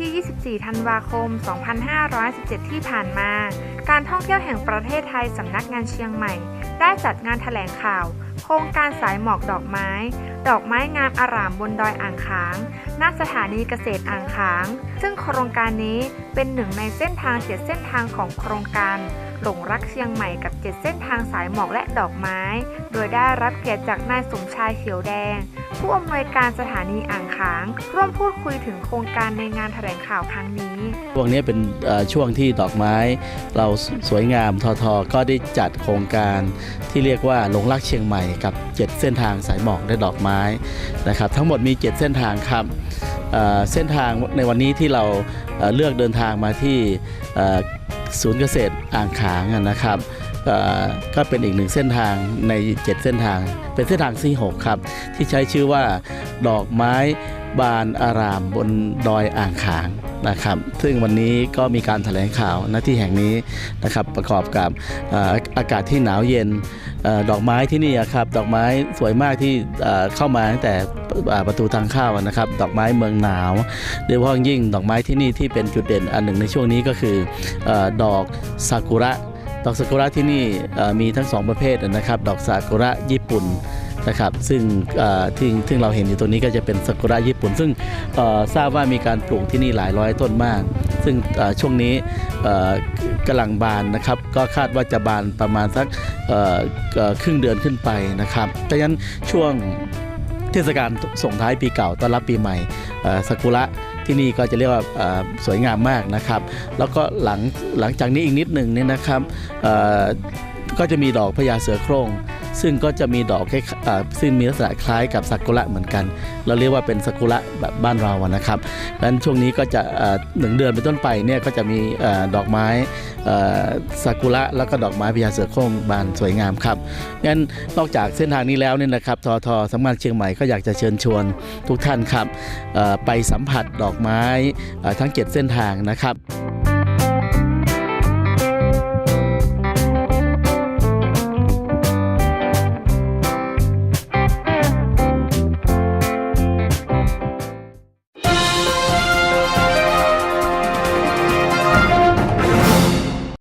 ที่ 24 ธันวาคม 2517 ที่ผ่านมา การท่องเที่ยวแห่งประเทศไทยสำนักงานเชียงใหม่ ได้จัดงานแถลงข่าว โครงการสายหมอกดอกไม้ ดอกไม้งามอารามบนดอยอ่างขาง ณ สถานีเกษตรอ่างขาง ซึ่งโครงการนี้เป็นหนึ่งในเส้นทางเจ็ดเส้นทางของโครงการ หลงรักเชียงใหม่กับ 7 เส้นทางสายหมอกและดอกไม้ โดยได้รับเกียรติจากนายสมชายเขียวแดง ผู้อำนวยการสถานีอ่างขาง ร่วมพูดคุยถึงโครงการในงานแถลงข่าวครั้งนี้ ช่วงนี้เป็นช่วงที่ดอกไม้ เราสวยงามทอทอก็ได้จัดโครงการที่เรียกว่าหลงรักเชียงใหม่กับ 7 เส้นทางสายหมอกและดอกไม้นะครับทั้งหมดมี 7 เส้นทางครับเส้นทางในวันนี้ที่เราเลือกเดินทางมาที่ ศูนย์เกษตรอ่างขางนะครับก็เป็นอีกหนึ่งเส้นทางใน 7 เส้นทาง เป็นเส้นทางที่6ครับ ที่ใช้ชื่อว่าดอกไม้ บานอารามบนดอยอ่างขางนะครับ ซึ่งวันนี้ก็มีการแถลงข่าวณที่แห่งนี้นะครับ ประกอบกับออากาศที่หนาวเย็นออดอกไม้ที่นี่อะครับ ดอกไม้สวยมากที่เเข้ามาตั้งแต่ประตูทางเข้านะครับ ดอกไม้เมืองหนาวโดยเฉพาะยิ่งดอกไม้ที่นี่ที่เป็นจุดเด่นอันหนึ่งในช่วงนี้ก็คือออดอกซากุระดอกซากุระที่นี่มีทั้งสองประเภทนะครับ ดอกซากุระญี่ปุ่น นะครับซึ่งที่ที่เราเห็นอยู่ตัวนี้ก็จะเป็นซากุระญี่ปุ่น ซึ่งทราบว่ามีการปลูกที่นี่หลายร้อยต้นมาก ซึ่งช่วงนี้กำลังบานนะครับ ก็คาดว่าจะบานประมาณสักครึ่งเดือนขึ้นไปนะครับดังนั้นช่วงเทศกาลส่งท้ายปีเก่าต้อนรับปีใหม่ซากุระที่นี่ก็จะเรียกว่าสวยงามมากนะครับ แล้วก็หลังหลังจากนี้อีกนิดหนึ่งเนี่ยนะครับก็จะมีดอกพญาเสือโคร่ง ซึ่งก็จะมีดอกคล้ายซึ่งมีลักษณะคล้ายกับซากุระเหมือนกัน เราเรียกว่าเป็นซากุระแบบบ้านเราอะนะครับดังนั้นช่วงนี้ก็จะหนึ่งเดือนเป็นต้นไปเนี่ยก็จะมีดอกไม้ซากุระแล้วก็ดอกไม้พญาเสือโคร่งบานสวยงามครับงั้นนอกจากเส้นทางนี้แล้วเนี่ยนะครับทอทอสำนักงานเชียงใหม่ก็อยากจะเชิญชวนทุกท่านครับไปสัมผัสดอกไม้ทั้ง 7 เส้นทางนะครับ